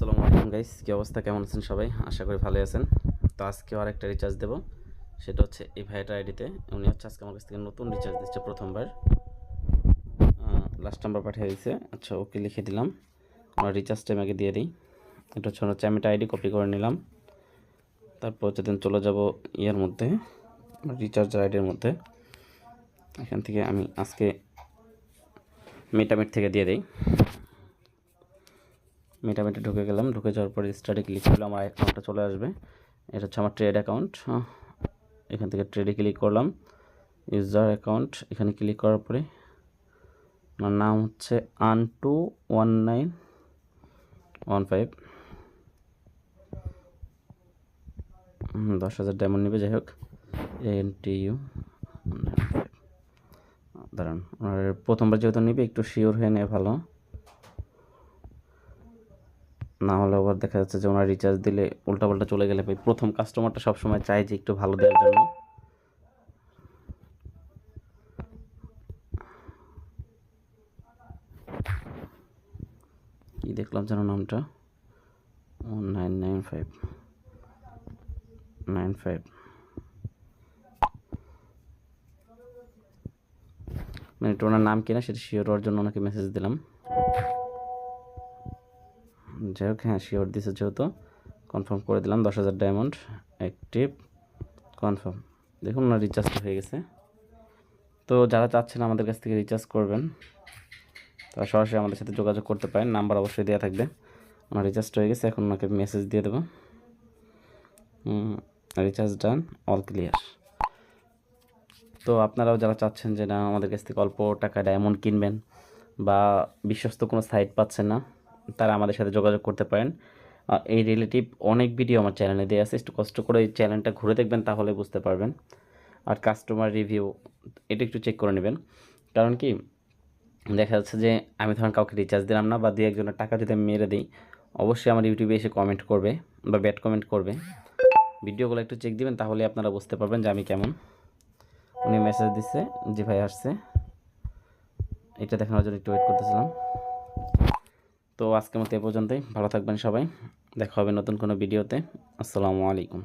আসসালামু আলাইকুম গাইস কী অবস্থা? কেমন আছেন সবাই? আশা করি ভালো আছেন। তো আজকেও আরেকটা রিচার্জ দেবো। সেটা হচ্ছে এই ভাইটার আইডিতে উনি হচ্ছে আজকে আমার কাছ থেকে নতুন রিচার্জ দিচ্ছে প্রথমবার। লাস্ট নাম্বার পাঠিয়ে দিয়েছে। আচ্ছা ওকে লিখে দিলাম। আমার রিচার্জ টাইম আগে দিয়ে দিই। এটা হচ্ছে হচ্ছে আমি একটা আইডি কপি করে নিলাম। তারপর হচ্ছে দিন চলে যাব ইয়ের মধ্যে রিচার্জার আইডির মধ্যে। এখান থেকে আমি আজকে মেটামিট থেকে দিয়ে দিই। মেটামেটে ঢুকে গেলাম, ঢুকে যাওয়ার পরে স্টাডি ক্লিক করলে আমার অ্যাকাউন্টটা চলে আসবে। এটা হচ্ছে আমার ট্রেড অ্যাকাউন্ট এখান থেকে ট্রেডে ক্লিক করলাম। ইউজার অ্যাকাউন্ট এখানে ক্লিক করার পরে আমার নাম হচ্ছে আন two one nine one five. দশ হাজার ডায়মন্ড নেবে, যাই হোক। এন টি ইউ দাঁড়ান প্রথমবার যেহেতু নিবে, একটু শিওর হয়ে নেয় ভালো। না হলে আবার দেখা যাচ্ছে যে ওনার রিচার্জ দিলে উল্টাপাল্টা চলে গেলে ভাই। প্রথম কাস্টমারটা সবসময় চায় যে একটু ভালো দেওয়ার জন্য। কি দেখলাম যেন নামটা? Nine nine five nine five মানে ওনার নাম কিনা সেটা শিওর হওয়ার জন্য ওনাকে মেসেজ দিলাম। যাই হোক হ্যাঁ শিওর দিছে যেহেতু। কনফার্ম করে দিলাম, দশ হাজার ডায়মন্ড অ্যাক্টিভ কনফার্ম দেখুন, ওনার রিচার্জটা হয়ে গেছে। তো যারা চাচ্ছেন আমাদের কাছ থেকে রিচার্জ করবেন, তারা সরাসরি আমাদের সাথে যোগাযোগ করতে পারেন, নাম্বার অবশ্যই দেওয়া থাকবে। ওনার রিচার্জটা হয়ে গেছে, এখন ওনাকে মেসেজ দিয়ে দেবো। রিচার্জ ডান অল ক্লিয়ার তো আপনারাও যারা চাচ্ছেন যে না, আমাদের কাছ থেকে অল্প টাকা ডায়মন্ড কিনবেন বা বিশ্বস্ত কোনো সাইট পাচ্ছেন না তারা আমাদের সাথে যোগাযোগ করতে পারেন। এই রিলেটিভ অনেক ভিডিও আমার চ্যানেলে দেওয়া আছে। একটু কষ্ট করে এই চ্যানেলটা ঘুরে দেখবেন, তাহলে বুঝতে পারবেন। আর কাস্টমার রিভিউ এটা একটু চেক করে নেবেন। কারণ কি, দেখা যাচ্ছে যে আমি ধরেন কাউকে রিচার্জ দিলাম না বা দুই একজনের টাকা যদি আমি মেরে দিই, অবশ্যই আমার ইউটিউবে এসে কমেন্ট করবে বা ব্যাড কমেন্ট করবে। ভিডিওগুলো একটু চেক দিবেন, তাহলে আপনারা বুঝতে পারবেন যে আমি কেমন। উনি মেসেজ দিচ্ছে জি ভাই আসছে। এটা দেখানোর জন্য একটু ওয়েট করতেছিলাম। তো আজকের মতো এ পর্যন্তই। ভালো থাকবেন সবাই। দেখা হবে নতুন কোনো ভিডিওতে। আসসালামু আলাইকুম।